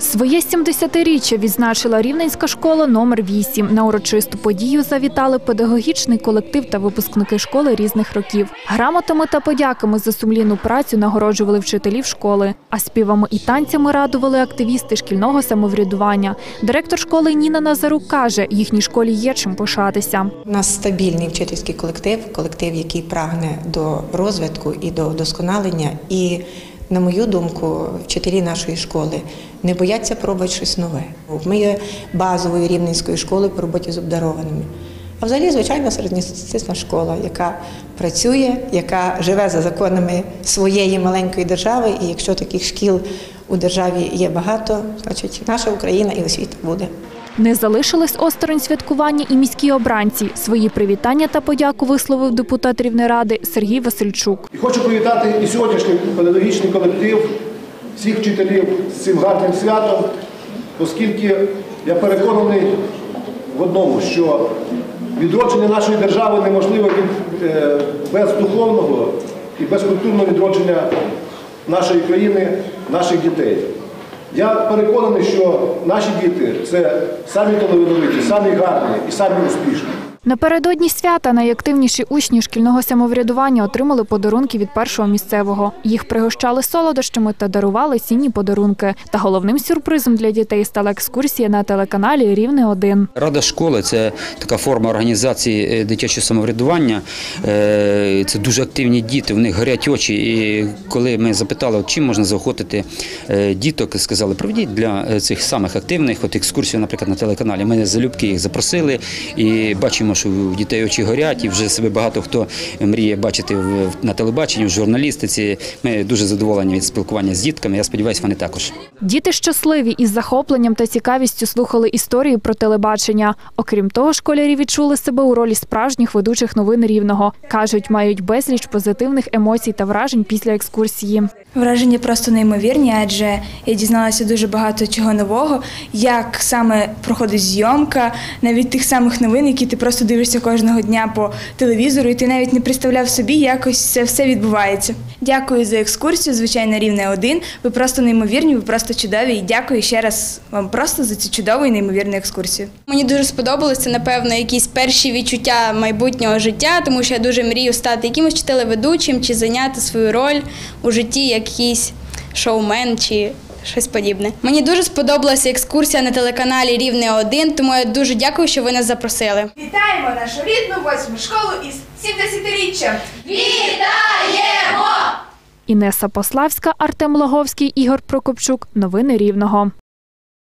Своє 70-річчя відзначила Рівненська школа номер 8 На урочисту подію завітали педагогічний колектив та випускники школи різних років. Грамотами та подяками за сумлінну працю нагороджували вчителів школи, а співами і танцями радували активісти шкільного самоврядування. Директор школи Ніна Назарук каже, їхній школі є чим пишатися. У нас стабільний вчительський колектив, колектив, який прагне до розвитку і до вдосконалення. І, на мою думку, вчителі нашої школи не бояться пробувати щось нове. Ми є базовою рівненською школою по роботі з обдарованими. А взагалі, звичайна середньостатистична школа, яка працює, яка живе за законами своєї маленької держави. І якщо таких шкіл у державі є багато, значить наша Україна і освіта буде. Не залишились осторонь святкування і міські обранці. Свої привітання та подяку висловив депутат Рівнеради Сергій Васильчук. І хочу привітати і сьогоднішній педагогічний колектив, всіх вчителів з цим гарним святом, оскільки я переконаний в одному, що відродження нашої держави неможливе від- е, без духовного і без культурного відродження нашої країни, наших дітей. Я переконаний, що наші діти це самі талановиті, самі гарні і самі успішні. Напередодні свята найактивніші учні шкільного самоврядування отримали подарунки від першого місцевого. Їх пригощали солодощами та дарували цінні подарунки. Та головним сюрпризом для дітей стала екскурсія на телеканалі Рівне 1 Рада школи це така форма організації е, дитячого самоврядування. Е, Це дуже активні діти, в них горять очі. І коли ми запитали, чим можна заохотити е, діток, сказали, проведіть для цих самих активних от екскурсію, наприклад, на телеканалі. Ми залюбки їх запросили і бачимо, що у дітей очі горять, і вже себе багато хто мріє бачити в- на телебаченні, в журналістиці. Ми дуже задоволені від спілкування з дітками. Я сподіваюся, вони також. Діти щасливі із захопленням та цікавістю слухали історії про телебачення. Окрім того, школярі відчули себе у ролі справжніх ведучих новин рівного. кажуть, мають безліч позитивних емоцій та вражень після екскурсії. Враження просто неймовірні, адже я дізналася дуже багато чого нового, як саме проходить зйомка, навіть тих самих новин, які ти просто дивишся кожного дня по телевізору, і ти навіть не представляв собі, якось це все відбувається. Дякую за екскурсію, звичайно, рівне один. Ви просто неймовірні, ви просто чудові. І дякую ще раз вам просто за цю чудову і неймовірну екскурсію. Мені дуже сподобалося, напевно, якісь перші відчуття майбутнього життя, тому що я дуже мрію стати якимось телеведучим чи зайняти свою роль у житті, якийсь шоумен чи щось подібне. Мені дуже сподобалася екскурсія на телеканалі Рівне 1 тому я дуже дякую, що ви нас запросили. Вітаємо нашу рідну восьму школу із 70-річчям! Інеса Пославська, Артем Логовський, Ігор Прокопчук. Новини Рівного.